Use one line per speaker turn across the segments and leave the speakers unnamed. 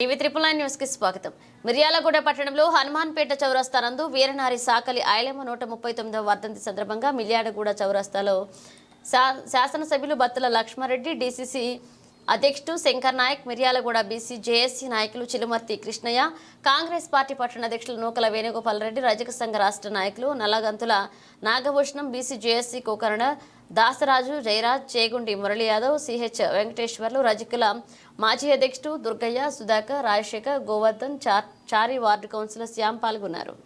TV triple nine న్యూస్కి స్వాగతం. మిర్యాలగూడ పట్టణంలో హనుమాన్పేట చౌరస్తానందు వీరనారి సాకలి ఆయలమ్మ నూట ముప్పై తొమ్మిదవ వర్ధంతి సందర్భంగా మిర్యాలగూడ చౌరస్తాలో శా- శాసనసభ్యులు బత్తుల లక్ష్మారెడ్డి డీసీసీ అధ్యక్షుడు శంకర్ నాయక్ మిర్యాలగూడ బీసీ జేఏసీ నాయకులు చిలుమర్తి కృష్ణయ్య కాంగ్రెస్ పార్టీ పట్టణ అధ్యక్షులు నూకల వేణుగోపాల్ రెడ్డి రజక సంఘ రాష్ట్ర నాయకులు Nallaganthula Nagabhushanam BC JAC Kokarana Dasaraju Jayaraj Chegundi Murali Yadav CH Venkateswarlu రజకుల మాజీ అధ్యక్షుడు దుర్గయ్య సుధాకర్ రాజశేఖర్ గోవర్ధన్ చార్ చారి వార్డు కౌన్సిలర్ శ్యామ్ పాల్గొన్నారు.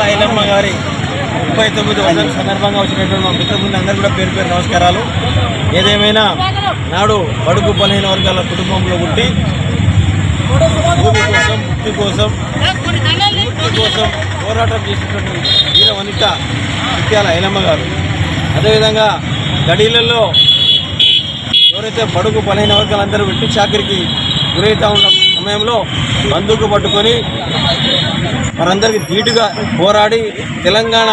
ఇవాళ ఐలమ్మ గారి ముప్పై తొమ్మిది వందల సందర్భంగా వచ్చినటువంటి మా మిత్రులు కూడా పేరు పేరు నమస్కారాలు. ఏదేమైనా నాడు బడుగు బలహీన వర్గాల కుటుంబంలో పుట్టి భూమి కోసం ముక్తి కోసం ముక్తి కోసం పోరాటం చేసినటువంటి వీర వనిత ముత్యాల ఐలమ్మ గారు. అదేవిధంగా గడీలలో ఎవరైతే బడుగు బలహీన వర్గాలందరూ పెట్టి చాకరికి గురవుతా ఉన్న సమయంలో బందూకు పట్టుకొని వారందరికీ ధీటుగా పోరాడి తెలంగాణ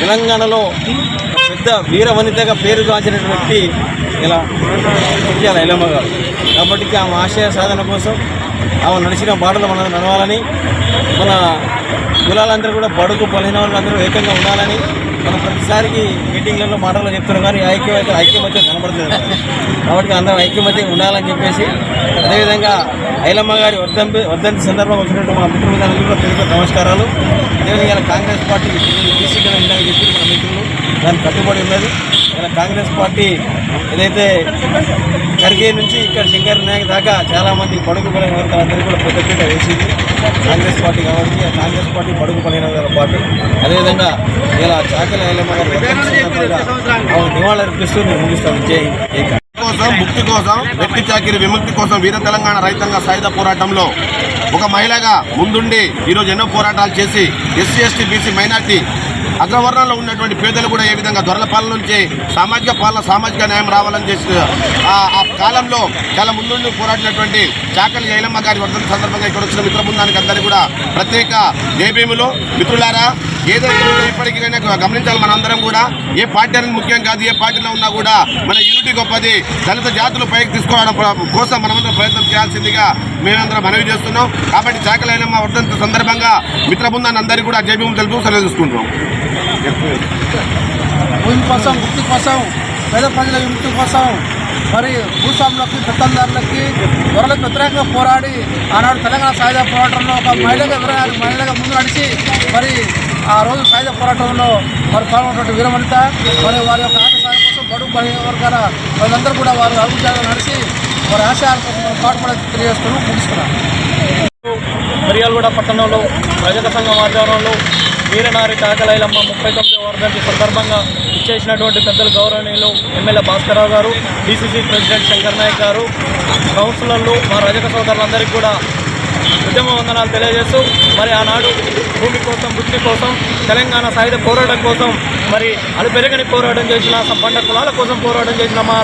తెలంగాణలో పెద్ద వీర వనితగా పేరుగాంచినటువంటి ఇలా ముత్యాల ఎలమ్మ గారు. కాబట్టి ఆమె ఆశయ సాధన కోసం ఆమె నడిచిన బాటలు మనం నడవాలని మన కులాలందరూ కూడా బడుగు బలహీన వాళ్ళందరూ ఏకంగా ఉండాలని మనం ప్రతిసారికి మీటింగ్లలో మాటలు చెప్తున్నాం కానీ ఐక్యమైతే ఐక్యమత్యం కనబడుతుంది కాబట్టి అందరం ఐక్యమత్యం ఉండాలని చెప్పేసి అదేవిధంగా ఐలమ్మ గారి వర్ధంపి వర్ధంతి సందర్భంగా వచ్చినట్టు మా మిత్రులందరికీ కూడా తెలుగు నమస్కారాలు. అదేవిధంగా కాంగ్రెస్ పార్టీ బీసీ కదా ఇందాక చెప్పి మన మిత్రులు దానికి కట్టుబడి ఉన్నది ఇలా కాంగ్రెస్ పార్టీ ఏదైతే ఖర్గే నుంచి ఇక్కడ శంకర్ నాయక్ దాకా చాలామంది బడుగు బలైన వర్గాలందరికీ కూడా పెద్దపీట వేసింది. కాంగ్రెస్ పార్టీ కాబట్టి ఆ కాంగ్రెస్ పార్టీ బడుగు బలైన వర్గాల పార్టీ అదేవిధంగా ఇలా చాకల ఐలమ్మ గారి నివాళులర్పిస్తూ నేను ముగిస్తాను జై.
కోసం ముక్తి కోసం వెట్టి చాకిరి విముక్తి కోసం వీర తెలంగాణ రైతాంగ సాయుధ పోరాటంలో ఒక మహిళగా ముందుండి ఈరోజు ఎన్నో పోరాటాలు చేసి ఎస్సీ ఎస్టీ బీసీ మైనార్టీ అగ్రవర్ణంలో ఉన్నటువంటి పేదలు కూడా ఏ విధంగా దొరల పాలన నుంచి సామాజిక పాలన సామాజిక న్యాయం రావాలని చేసి ఆ ఆ కాలంలో చాలా ముందుండి పోరాడినటువంటి చాకలి జైలమ్మ గారి వర్ధన సందర్భంగా ఇక్కడ వచ్చిన మిత్ర బృందానికి అందరికీ కూడా ప్రత్యేక జయభీములు. మిత్రులారా ఏదైతే ఉందో ఇప్పటికైనా గమనించాలి మనందరం కూడా. ఏ పార్టీ అనేది ముఖ్యం కాదు ఏ పార్టీలో ఉన్నా కూడా మన యూనిటీ గొప్పది. దళిత జాతులు పైకి తీసుకోవడం కోసం మనమందరం ప్రయత్నం చేయాల్సిందిగా మేమందరం మనవి చేస్తున్నాం. కాబట్టి చాకలైనమ్మ వర్ధంత సందర్భంగా మిత్ర బృందాన్ని అందరికీ కూడా జయభీములు తెలుపు సెలవు తీసుకుంటున్నాం.
భూమి కోసం గుర్తు కోసం పేద ప్రజల విముక్తి కోసం మరి భూస్వాములకి పెత్తందారులకి దొరలకు వ్యతిరేకంగా పోరాడి ఆనాడు తెలంగాణ సాయుధ పోరాటంలో ఒక మహిళగా ఎదురు- మహిళగా ముందు నడిచి మరి ఆ రోజు సాయుధ పోరాటంలో మరి పాల్గొన్నటువంటి వీరవనిత మరి వారి యొక్క ఆట సాయం కోసం బడుగు బలహీన వర్గాల వాళ్ళందరూ కూడా వారు అభివృద్ధి నడిచి వారి ఆశయాల కోసం పాటుపడే తెలియజేస్తున్నాం ముగిస్తున్నాం
మిర్యాలగూడ పట్టణంలో రజక సంఘం ఆధ్వర్యంలో వీరనారి కాకలైలమ్మ ముప్పై తొమ్మిది వర్ధంతి సందర్భంగా ఇచ్చేసినటువంటి పెద్దలు గౌరవనీయులు ఎమ్మెల్యే భాస్కరరావు గారు డీసీసీ ప్రెసిడెంట్ శంకర్ నాయక్ గారు కౌన్సిలర్లు మా రజక సోదరులందరికీ కూడా ఉద్యమ వందనాలు తెలియజేస్తూ మరి ఆనాడు భూమి కోసం వృత్తి కోసం తెలంగాణ సాయుధ పోరాటం కోసం మరి అలుపెరగని పోరాటం చేసిన సంపన్న కులాల కోసం పోరాటం చేసిన మా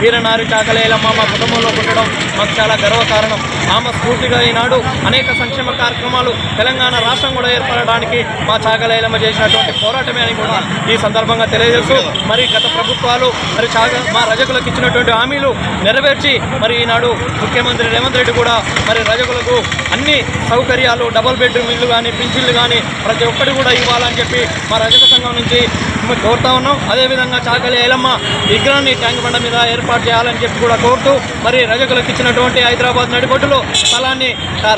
వీరనారి చాకలేలమ్మ మా కుటుంబంలో పుట్టడం మాకు చాలా గర్వకారణం. ఆమె స్ఫూర్తిగా ఈనాడు అనేక సంక్షేమ కార్యక్రమాలు తెలంగాణ రాష్ట్రం కూడా ఏర్పడడానికి మా చాకలేలమ్మ చేసినటువంటి పోరాటమే అని కూడా ఈ సందర్భంగా తెలియజేస్తూ మరి గత ప్రభుత్వాలు మరి చాగ మా రజకులకు ఇచ్చినటువంటి హామీలు నెరవేర్చి మరి ఈనాడు ముఖ్యమంత్రి రేవంత్ రెడ్డి కూడా మరి రజకులకు అన్ని సౌకర్యాలు డబుల్ బెడ్రూమ్ ఇల్లు కానీ పింఛన్లు కానీ ప్రతి ఒక్కటి కూడా ఇవ్వాలని చెప్పి మా రజక సంఘం నుంచి మేము కోరుతా ఉన్నాం. అదేవిధంగా చాకలి ఏలమ్మ విగ్రహాన్ని ట్యాంక్ బండ మీద ఏర్పాటు చేయాలని చెప్పి కూడా కోరుతూ మరి రజకులకు ఇచ్చినటువంటి హైదరాబాద్ నడిబొడ్డులో స్థలాన్ని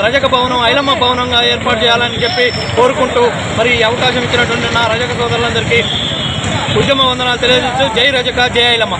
రజక భవనం ఐలమ్మ భవనంగా ఏర్పాటు చేయాలని చెప్పి కోరుకుంటూ మరి ఈ అవకాశం ఇచ్చినటువంటి నా రజక సోదరులందరికీ ఉద్యమ వందనాలు తెలియజేస్తూ జై రజక జై ఐలమ్మ.